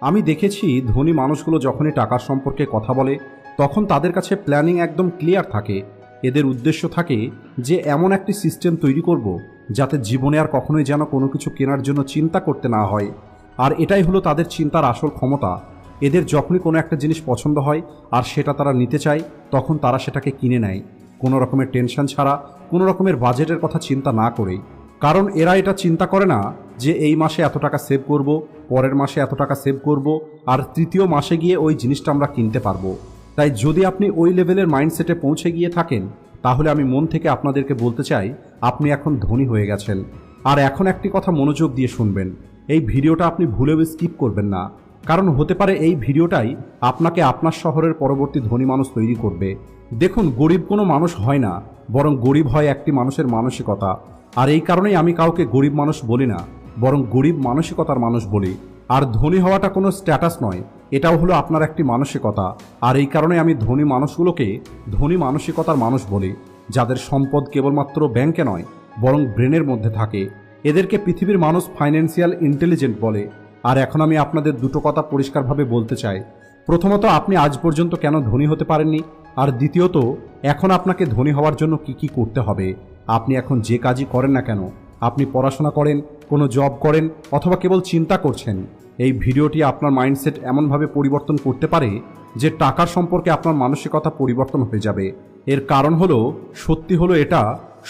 আমি দেখেছি ধনী মানুষগুলো যখনই টাকার সম্পর্কে কথা বলে, তখন তাদের কাছে প্ল্যানিং একদম ক্লিয়ার থাকে। এদের উদ্দেশ্য থাকে যে এমন একটি সিস্টেম তৈরি করব, যাতে জীবনে আর কখনোই যেন কোনো কিছু কেনার জন্য চিন্তা করতে না হয়। আর এটাই হলো তাদের চিন্তার আসল ক্ষমতা। এদের যখনই কোনো একটা জিনিস পছন্দ হয় আর সেটা তারা নিতে চায়, তখন তারা সেটাকে কিনে নেয়। কোনো রকমের টেনশন ছাড়া, কোনো রকমের বাজেটের কথা চিন্তা না করেই কারণ এরা এটা চিন্তা করে না যে এই মাসে এত টাকা সেভ করব, পরের মাসে এত টাকা সেভ করব, আর তৃতীয় মাসে গিয়ে ওই জিনিসটা আমরা কিনতে পারব। তাই যদি আপনি ওই লেভেলের মাইন্ডসেটে পৌঁছে গিয়ে থাকেন, তাহলে আমি মন থেকে আপনাদেরকে বলতে চাই, আপনি এখন ধনী হয়ে গেছেন। আর এখন একটি কথা মনোযোগ দিয়ে শুনবেন। এই ভিডিওটা আপনি ভুলেও স্কিপ করবেন না। কারণ হতে পারে এই ভিডিওটাই আপনাকে আপনার শহরের পরবর্তী ধনী মানুষ তৈরি করবে। দেখুন, গরিব কোনো মানুষ হয় না, বরং গরিব হয় একটি মানুষের মানসিকতা। আর এই কারণেই আমি কাউকে গরিব মানুষ বলি না, বরং গরিব মানসিকতার মানুষ বলি। আর ধনী হওয়াটা কোনো স্ট্যাটাস নয়, এটাও হলো আপনার একটি মানসিকতা। আর এই কারণে আমি ধনী মানুষগুলোকে ধনী মানসিকতার মানুষ বলি, যাদের সম্পদ কেবলমাত্র ব্যাংকে নয়, বরং ব্রেনের মধ্যে থাকে। এদেরকে পৃথিবীর মানুষ ফাইন্যান্সিয়াল ইন্টেলিজেন্ট বলে। আর এখন আমি আপনাদের দুটো কথা পরিষ্কারভাবে বলতে চাই। প্রথমত, আপনি আজ পর্যন্ত কেন ধনী হতে পারেননি? আর দ্বিতীয়ত, এখন আপনাকে ধনী হওয়ার জন্য কি কি করতে হবে? আপনি এখন যে কাজই করেন না কেন, আপনি পড়াশোনা করেন, কোনো জব করেন, অথবা কেবল চিন্তা করছেন, এই ভিডিওটি আপনার মাইন্ডসেট এমনভাবে পরিবর্তন করতে পারে যে টাকার সম্পর্কে আপনার মানসিকতা পরিবর্তন হয়ে যাবে। এর কারণ হলো, সত্যি হলো এটা,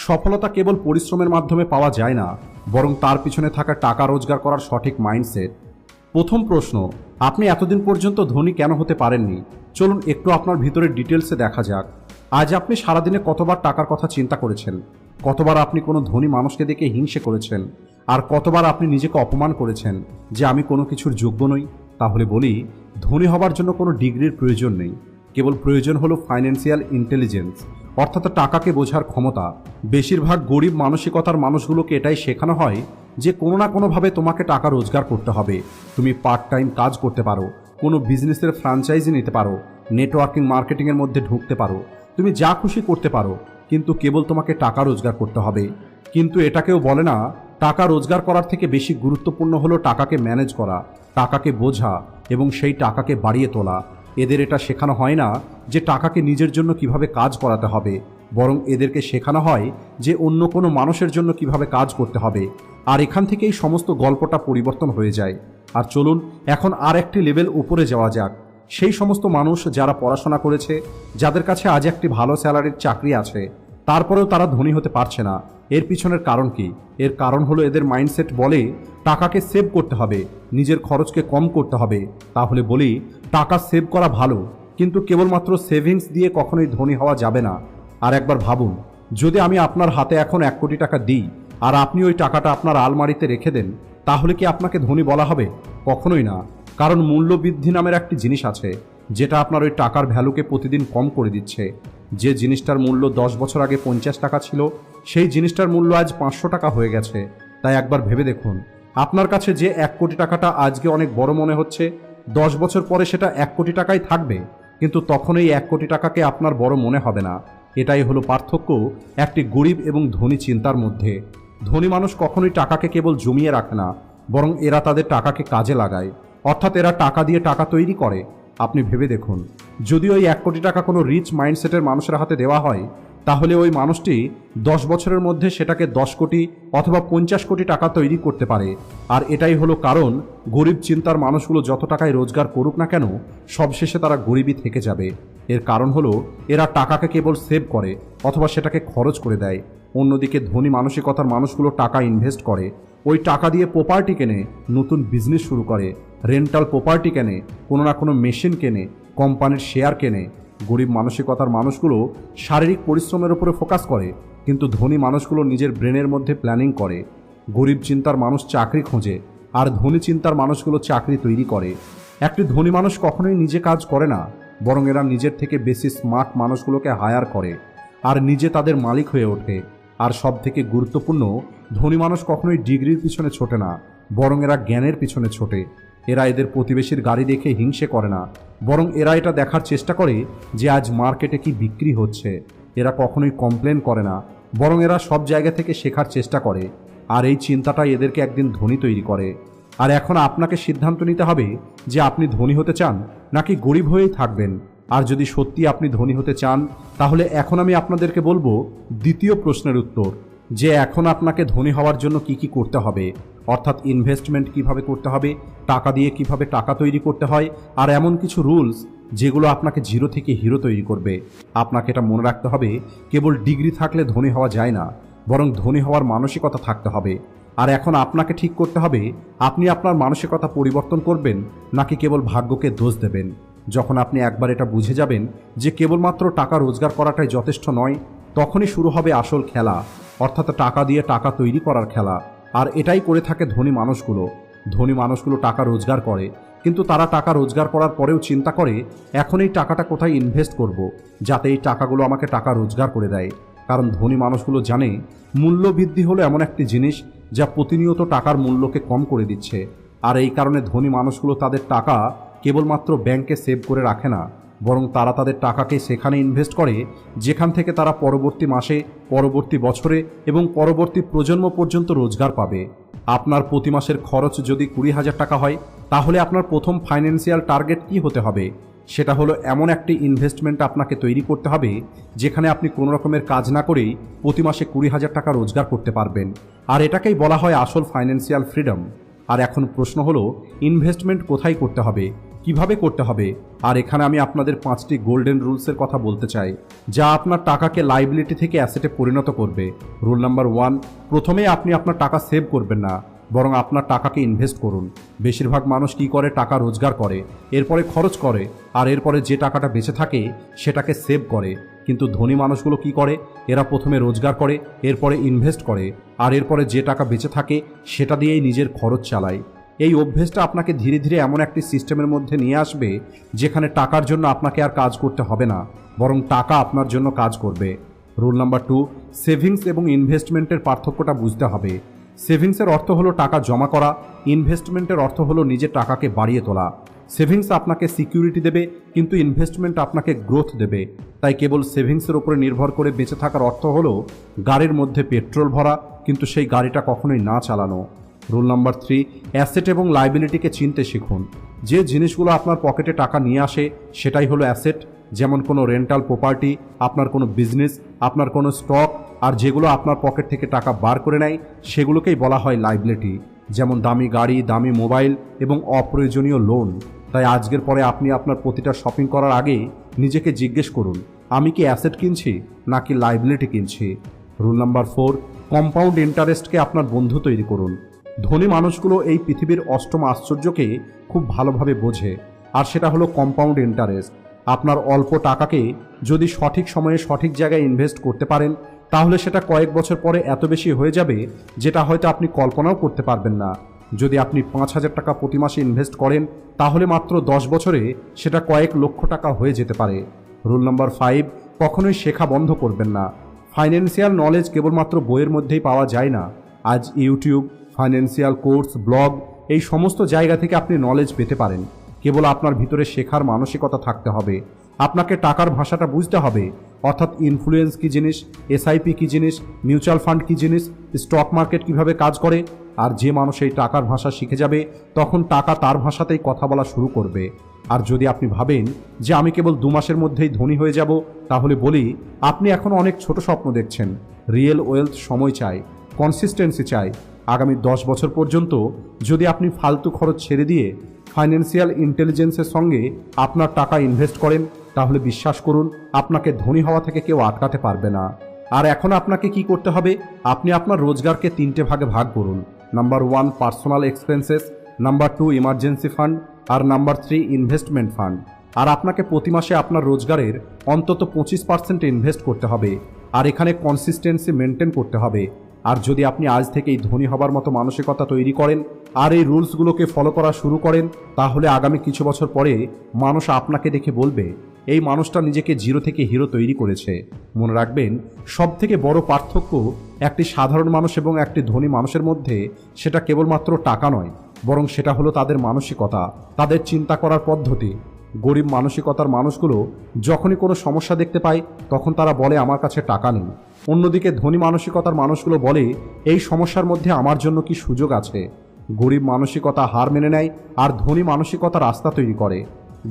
সফলতা কেবল পরিশ্রমের মাধ্যমে পাওয়া যায় না, বরং তার পিছনে থাকা টাকা রোজগার করার সঠিক মাইন্ডসেট প্রথম প্রশ্ন, আপনি এতদিন পর্যন্ত ধনী কেন হতে পারেননি? চলুন একটু আপনার ভিতরের ডিটেলসে দেখা যাক। আজ আপনি সারাদিনে কতবার টাকার কথা চিন্তা করেছেন? কতবার আপনি কোনো ধনী মানুষকে দেখে হিংসে করেছেন? আর কতবার আপনি নিজেকে অপমান করেছেন যে আমি কোনো কিছুর যোগ্য নই? তাহলে বলি, ধনী হবার জন্য কোনো ডিগ্রির প্রয়োজন নেই। কেবল প্রয়োজন হলো ফাইন্যান্সিয়াল ইন্টেলিজেন্স অর্থাৎ টাকাকে বোঝার ক্ষমতা। বেশিরভাগ গরিব মানসিকতার মানুষগুলোকে এটাই শেখানো হয় যে কোনো না কোনোভাবে তোমাকে টাকা রোজগার করতে হবে। তুমি পার্ট টাইম কাজ করতে পারো, কোনো বিজনেসের ফ্র্যাঞ্চাইজি নিতে পারো নেটওয়ার্কিং মার্কেটিংয়ের মধ্যে ঢুকতে পারো। তুমি যা খুশি করতে পারো কিন্তু কেবল তোমাকে টাকা রোজগার করতে হবে। কিন্তু এটা কেউ বলে না, টাকা রোজগার করার থেকে বেশি গুরুত্বপূর্ণ হলো টাকাকে ম্যানেজ করা, টাকাকে বোঝা এবং সেই টাকাকে বাড়িয়ে তোলা। এদের এটা শেখানো হয় না যে টাকাকে নিজের জন্য কীভাবে কাজ করাতে হবে, বরং এদেরকে শেখানো হয় যে অন্য কোনো মানুষের জন্য কীভাবে কাজ করতে হবে। আর এখান থেকেই সমস্ত গল্পটা পরিবর্তন হয়ে যায়। আর চলুন, এখন আর একটি লেভেল উপরে যাওয়া যাক। সেই সমস্ত মানুষ যারা পড়াশোনা করেছে, যাদের কাছে আজ একটি ভালো স্যালারির চাকরি আছে, তারপরেও তারা ধনী হতে পারছে না। এর পিছনের কারণ কি? এর কারণ হলো এদের মাইন্ডসেট বলে, টাকাকে সেভ করতে হবে, নিজের খরচকে কম করতে হবে। তাহলে বলি, টাকা সেভ করা ভালো, কিন্তু কেবলমাত্র সেভিংস দিয়ে কখনোই ধনী হওয়া যাবে না। আর একবার ভাবুন, যদি আমি আপনার হাতে এখন এক কোটি টাকা দিই, আর আপনি ওই টাকাটা আপনার আলমারিতে রেখে দেন, তাহলে কি আপনাকে ধনী বলা হবে? কখনোই না। কারণ মূল্য বৃদ্ধি নামের একটি জিনিস আছে, যেটা আপনার ওই টাকার ভ্যালুকে প্রতিদিন কম করে দিচ্ছে। যে জিনিসটার মূল্য দশ বছর আগে পঞ্চাশ টাকা ছিল, সেই জিনিসটার মূল্য আজ পাঁচশো টাকা হয়ে গেছে। তাই একবার ভেবে দেখুন। আপনার কাছে যে এক কোটি টাকাটা আজকে অনেক বড় মনে হচ্ছে, দশ বছর পরে সেটা এক কোটি টাকাই থাকবে। কিন্তু তখন এই এক কোটি টাকাকে আপনার বড় মনে হবে না। এটাই হলো পার্থক্য একটি গরিব এবং ধনী চিন্তার মধ্যে। ধনী মানুষ কখনোই টাকাকে কেবল জমিয়ে রাখে না, বরং এরা তাদের টাকাকে কাজে লাগায়। অর্থাৎ এরা টাকা দিয়ে টাকা তৈরি করে। আপনি ভেবে দেখুন, যদি ওই এক কোটি টাকা কোনো রিচ মাইন্ডসেটের মানুষের হাতে দেওয়া হয়, তাহলে ওই মানুষটি দশ বছরের মধ্যে সেটাকে দশ কোটি অথবা পঞ্চাশ কোটি টাকা তৈরি করতে পারে। আর এটাই হলো কারণ, গরিব চিন্তার মানুষগুলো যত টাকায় রোজগার করুক না কেন, সবশেষে তারা গরিবই থেকে যাবে। এর কারণ হলো, এরা টাকাকে কেবল সেভ করে অথবা সেটাকে খরচ করে দেয়। অন্যদিকে ধনী মানসিকতার মানুষগুলো টাকা ইনভেস্ট করে। ওই টাকা দিয়ে প্রপার্টি কেনে, নতুন বিজনেস শুরু করে। রেন্টাল প্রপার্টি কেনে, কোনো না কোনো মেশিন কেনে কোম্পানির শেয়ার কেনে। গরিব মানসিকতার মানুষগুলো শারীরিক পরিশ্রমের উপরে ফোকাস করে, কিন্তু ধনী মানুষগুলো নিজের ব্রেনের মধ্যে প্ল্যানিং করে। গরিব চিন্তার মানুষ চাকরি খোঁজে, আর ধনী চিন্তার মানুষগুলো চাকরি তৈরি করে। একটি ধনী মানুষ কখনোই নিজে কাজ করে না, বরং এরা নিজের থেকে বেশি স্মার্ট মানুষগুলোকে হায়ার করে, আর নিজে তাদের মালিক হয়ে ওঠে। আর সব থেকে গুরুত্বপূর্ণ, ধনী মানুষ কখনোই ডিগ্রির পিছনে ছোটে না, বরং এরা জ্ঞানের পিছনে ছোটে। এরা এদের প্রতিবেশীর গাড়ি দেখে হিংসে করে না, বরং এরা এটা দেখার চেষ্টা করে যে আজ মার্কেটে কি বিক্রি হচ্ছে। এরা কখনোই কমপ্লেন করে না, বরং এরা সব জায়গা থেকে শেখার চেষ্টা করে, আর এই চিন্তাটাই এদেরকে একদিন ধনী তৈরি করে। আর এখন আপনাকে সিদ্ধান্ত নিতে হবে যে আপনি ধনী হতে চান নাকি গরিব হয়েই থাকবেন। আর যদি সত্যি আপনি ধনী হতে চান, তাহলে এখন আমি আপনাদেরকে বলব দ্বিতীয় প্রশ্নের উত্তর, যে এখন আপনাকে ধনী হওয়ার জন্য কি কি করতে হবে অর্থাৎ ইনভেস্টমেন্ট কীভাবে করতে হবে, টাকা দিয়ে কীভাবে টাকা তৈরি করতে হয়, আর এমন কিছু রুলস যেগুলো আপনাকে জিরো থেকে হিরো তৈরি করবে। আপনাকে এটা মনে রাখতে হবে, কেবল ডিগ্রি থাকলে ধনী হওয়া যায় না, বরং ধনী হওয়ার মানসিকতা থাকতে হবে। আর এখন আপনাকে ঠিক করতে হবে, আপনি আপনার মানসিকতা পরিবর্তন করবেন, নাকি কেবল ভাগ্যকে দোষ দেবেন। যখন আপনি একবার এটা বুঝে যাবেন যে কেবলমাত্র টাকা রোজগার করাটাই যথেষ্ট নয়, তখনই শুরু হবে আসল খেলা, অর্থাৎ টাকা দিয়ে টাকা তৈরি করার খেলা। আর এটাই করে থাকে ধনী মানুষগুলো। ধনী মানুষগুলো টাকা রোজগার করে, কিন্তু তারা টাকা রোজগার করার পরেও চিন্তা করে, এখন এই টাকাটা কোথায় ইনভেস্ট করব, যাতে এই টাকাগুলো আমাকে টাকা রোজগার করে দেয়। কারণ ধনী মানুষগুলো জানে মূল্য বৃদ্ধি হলো এমন একটি জিনিস যা প্রতিনিয়ত টাকার মূল্যকে কম করে দিচ্ছে। আর এই কারণে ধনী মানুষগুলো তাদের টাকা কেবলমাত্র ব্যাংকে সেভ করে রাখে না। বরং তারা তাদের টাকাকে সেখানে ইনভেস্ট করে, যেখান থেকে তারা পরবর্তী মাসে, পরবর্তী বছরে এবং পরবর্তী প্রজন্ম পর্যন্ত রোজগার পাবে। আপনার প্রতি মাসের খরচ যদি কুড়ি হাজার টাকা হয়, তাহলে আপনার প্রথম ফাইন্যান্সিয়াল টার্গেট কি হতে হবে? সেটা হলো এমন একটি ইনভেস্টমেন্ট আপনাকে তৈরি করতে হবে, যেখানে আপনি কোনো রকমের কাজ না করেই প্রতি মাসে কুড়ি হাজার টাকা রোজগার করতে পারবেন। আর এটাকেই বলা হয় আসল ফাইন্যান্সিয়াল ফ্রিডম আর এখন প্রশ্ন হলো ইনভেস্টমেন্ট কোথায় করতে হবে? কীভাবে করতে হবে? আর এখানে আমি আপনাদের পাঁচটি গোল্ডেন রুলসের কথা বলতে চাই, যা আপনার টাকাকে লাইবিলিটি থেকে অ্যাসেটে পরিণত করবে। রুল নাম্বার ওয়ান প্রথমে আপনি আপনার টাকা সেভ করবেন না, বরং আপনার টাকাকে ইনভেস্ট করুন। বেশিরভাগ মানুষ কি করে? টাকা রোজগার করে, এরপরে খরচ করে, আর এরপরে যে টাকাটা বেঁচে থাকে, সেটাকে সেভ করে। কিন্তু ধনী মানুষগুলো কি করে? এরা প্রথমে রোজগার করে, এরপরে ইনভেস্ট করে, আর এরপরে যে টাকা বেঁচে থাকে, সেটা দিয়েই নিজের খরচ চালায়। এই অভ্যেসটা আপনাকে ধীরে ধীরে এমন একটি সিস্টেমের মধ্যে নিয়ে আসবে, যেখানে টাকার জন্য আপনাকে আর কাজ করতে হবে না, বরং টাকা আপনার জন্য কাজ করবে। রুল নাম্বার টু, সেভিংস এবং ইনভেস্টমেন্টের পার্থক্যটা বুঝতে হবে। সেভিংসের অর্থ হলো টাকা জমা করা, ইনভেস্টমেন্টের অর্থ হলো নিজের টাকাকে বাড়িয়ে তোলা। সেভিংস আপনাকে সিকিউরিটি দেবে, কিন্তু ইনভেস্টমেন্ট আপনাকে গ্রোথ দেবে। তাই কেবল সেভিংসের উপরে নির্ভর করে বেঁচে থাকার অর্থ হলো গাড়ির মধ্যে পেট্রোল ভরা, কিন্তু সেই গাড়িটা কখনোই না চালানো। রুল নাম্বার থ্রি, অ্যাসেট এবং লাইবিলিটিকে চিনতে শিখুন। যে জিনিসগুলো আপনার পকেটে টাকা নিয়ে আসে, সেটাই হলো অ্যাসেট, যেমন কোনো রেন্টাল প্রপার্টি, আপনার কোনো বিজনেস, আপনার কোনো স্টক, আর যেগুলো আপনার পকেট থেকে টাকা বার করে নেয়, সেগুলোকেই বলা হয় লাইবিলিটি, যেমন দামি গাড়ি, দামি মোবাইল এবং অপ্রয়োজনীয় লোন। তাই আজকের পরে আপনি আপনার প্রতিটা শপিং করার আগে নিজেকে জিজ্ঞেস করুন, আমি কি অ্যাসেট কিনছি নাকি লাইবিলিটি কিনছি? রুল নাম্বার ফোর, কম্পাউন্ড ইন্টারেস্টকে আপনার বন্ধু তৈরি করুন। ধনী মানুষগুলো এই পৃথিবীর অষ্টম আশ্চর্যকে খুব ভালোভাবে বোঝে। আর সেটা হলো কম্পাউন্ড ইন্টারেস্ট আপনার অল্প টাকাকে যদি সঠিক সময়ে সঠিক জায়গায় ইনভেস্ট করতে পারেন, তাহলে সেটা কয়েক বছর পরে এত বেশি হয়ে যাবে যেটা হয়তো আপনি কল্পনাও করতে পারবেন না। যদি আপনি পাঁচ হাজার টাকা প্রতি মাসে ইনভেস্ট করেন, তাহলে মাত্র দশ বছরে সেটা কয়েক লক্ষ টাকা হয়ে যেতে পারে। রুল নম্বর ফাইভ কখনোই শেখা বন্ধ করবেন না। ফাইন্যান্সিয়াল নলেজ কেবলমাত্র বইয়ের মধ্যেই পাওয়া যায় না। আজ ইউটিউব ফাইন্যান্সিয়াল কোর্স ব্লগ এই সমস্ত জায়গা থেকে আপনি নলেজ পেতে পারেন। কেবল আপনার ভিতরে শেখার মানসিকতা থাকতে হবে। আপনাকে টাকার ভাষাটা বুঝতে হবে। অর্থাৎ ইনফ্লুয়েন্স কী জিনিস এসআইপি কী জিনিস মিউচুয়াল ফান্ড কী জিনিস স্টক মার্কেট কীভাবে কাজ করে, আর যে মানুষ এই টাকার ভাষা শিখে যাবে, তখন টাকা তার ভাষাতেই কথা বলা শুরু করবে। আর যদি আপনি ভাবেন যে আমি কেবল দু মাসের মধ্যেই ধনী হয়ে যাব, তাহলে বলি, আপনি এখন অনেক ছোট স্বপ্ন দেখছেন। রিয়েল ওয়েলথ সময় চায় কনসিস্টেন্সি চাই আগামী দশ বছর পর্যন্ত যদি আপনি ফালতু খরচ ছেড়ে দিয়ে ফাইন্যান্সিয়াল ইন্টেলিজেন্সের সঙ্গে আপনার টাকা ইনভেস্ট করেন, তাহলে বিশ্বাস করুন, আপনাকে ধনী হওয়া থেকে কেউ আটকাতে পারবে না। আর এখন আপনাকে কি করতে হবে? আপনি আপনার রোজগারকে তিনটে ভাগে ভাগ করুন। Number one, personal expenses. Number two, emergency fund. আর নাম্বার থ্রি, ইনভেস্টমেন্ট ফান্ড। আর আপনাকে প্রতি মাসে আপনার রোজগারের অন্তত পঁচিশ পার্সেন্ট ইনভেস্ট করতে হবে। আর এখানে কনসিস্টেন্সি মেনটেন করতে হবে। আর যদি আপনি আজ থেকেই ধনী হবার মতো মানসিকতা তৈরি করেন, আর এই রুলসগুলোকে ফলো করা শুরু করেন, তাহলে আগামী কিছু বছর পরে মানুষ আপনাকে দেখে বলবে, এই মানুষটা নিজেকে জিরো থেকে হিরো তৈরি করেছে। মনে রাখবেন সব থেকে বড় পার্থক্য একটি সাধারণ মানুষ এবং একটি ধনী মানুষের মধ্যে সেটা কেবলমাত্র টাকা নয়, বরং সেটা হলো তাদের মানসিকতা, তাদের চিন্তা করার পদ্ধতি। গরিব মানসিকতার মানুষগুলো যখনই কোনো সমস্যা দেখতে পায়, তখন তারা বলে, আমার কাছে টাকা নেই। অন্যদিকে ধনী মানসিকতার মানুষগুলো বলে, এই সমস্যার মধ্যে আমার জন্য কি সুযোগ আছে? গরিব মানসিকতা হার মেনে নেয় আর ধনী মানসিকতা রাস্তা তৈরি করে।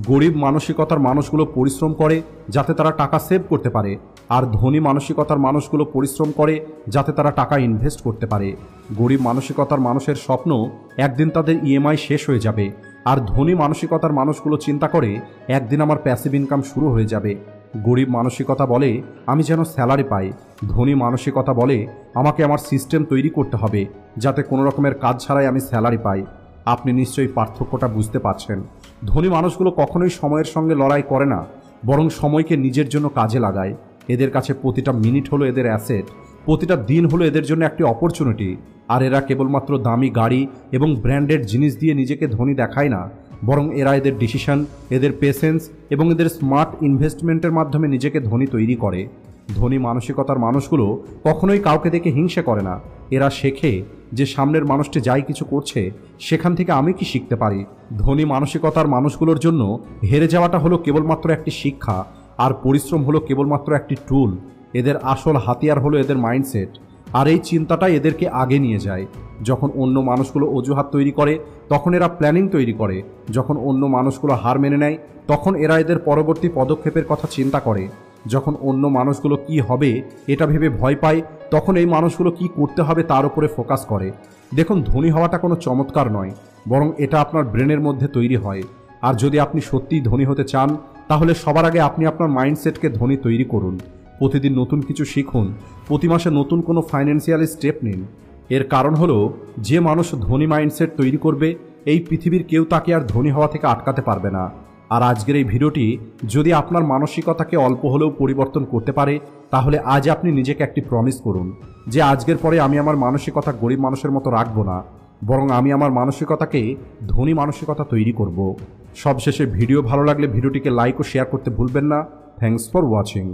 গরিব মানসিকতার মানুষগুলো পরিশ্রম করে যাতে তারা টাকা সেভ করতে পারে আর ধনী মানসিকতার মানুষগুলো পরিশ্রম করে যাতে তারা টাকা ইনভেস্ট করতে পারে। গরিব মানসিকতার মানুষের স্বপ্ন, একদিন তাদের ইএমআই শেষ হয়ে যাবে আর ধনী মানসিকতার মানুষগুলো চিন্তা করে, একদিন আমার প্যাসিভ ইনকাম শুরু হয়ে যাবে। গরিব মানসিকতা বলে, আমি যেন স্যালারি পাই। ধনী মানসিকতা বলে, আমাকে আমার সিস্টেম তৈরি করতে হবে, যাতে কোনো রকমের কাজ ছাড়াই আমি স্যালারি পাই। আপনি নিশ্চয়ই পার্থক্যটা বুঝতে পারছেন। ধনী মানুষগুলো কখনোই সময়ের সঙ্গে লড়াই করে না, বরং সময়কে নিজের জন্য কাজে লাগায়। এদের কাছে প্রতিটা মিনিট হলো এদের অ্যাসেট, প্রতিটা দিন হলো এদের জন্য একটি অপরচুনিটি। আর এরা কেবলমাত্র দামি গাড়ি এবং ব্র্যান্ডেড জিনিস দিয়ে নিজেকে ধনী দেখায় না বরং এরা এদের ডিসিশন এদের পেশেন্স এবং এদের স্মার্ট ইনভেস্টমেন্টের মাধ্যমে নিজেকে ধনী তৈরি করে। ধনী মানসিকতার মানুষগুলো কখনোই কাউকে দেখে হিংসে করে না। এরা শেখে যে সামনের মানুষটি যাই কিছু করছে, সেখান থেকে আমি কি শিখতে পারি? ধনী মানসিকতার মানুষগুলোর জন্য হেরে যাওয়াটা হলো কেবলমাত্র একটি শিক্ষা, আর পরিশ্রম হলো কেবলমাত্র একটি টুল এদের আসল হাতিয়ার হলো এদের মাইন্ডসেট আর এই চিন্তাটাই এদেরকে আগে নিয়ে যায়। যখন অন্য মানুষগুলো অজুহাত তৈরি করে, তখন এরা প্ল্যানিং তৈরি করে। যখন অন্য মানুষগুলো হার মেনে নেয়, তখন এরা এদের পরবর্তী পদক্ষেপের কথা চিন্তা করে। যখন অন্য মানুষগুলো কি হবে, এটা ভেবে ভয় পায়, তখন এই মানুষগুলো কি করতে হবে তার উপরে ফোকাস করে। দেখুন, ধনী হওয়াটা কোনো চমৎকার নয়, বরং এটা আপনার ব্রেনের মধ্যে তৈরি হয়। আর যদি আপনি সত্যিই ধনী হতে চান, তাহলে সবার আগে আপনি আপনার মাইন্ডসেটকে ধনী তৈরি করুন। প্রতিদিন নতুন কিছু শিখুন, প্রতি মাসে নতুন কোনো ফাইন্যান্সিয়াল স্টেপ নিন। এর কারণ হলো, যে মানুষ ধনী মাইন্ডসেট তৈরি করবে, এই পৃথিবীর কেউ তাকে আর ধনী হওয়া থেকে আটকাতে পারবে না। আর আজকের এই ভিডিওটি যদি আপনার মানসিকতাকে অল্প হলেও পরিবর্তন করতে পারে, তাহলে আজ আপনি নিজেকে একটি প্রমিস করুন যে আজকের পরে আমি আমার মানসিকতা গরিব মানুষের মতো রাখব না, বরং আমি আমার মানসিকতাকে ধনী মানসিকতা তৈরি করব। সবশেষে ভিডিও ভালো লাগলে ভিডিওটিকে লাইক ও শেয়ার করতে ভুলবেন না। Thanks for watching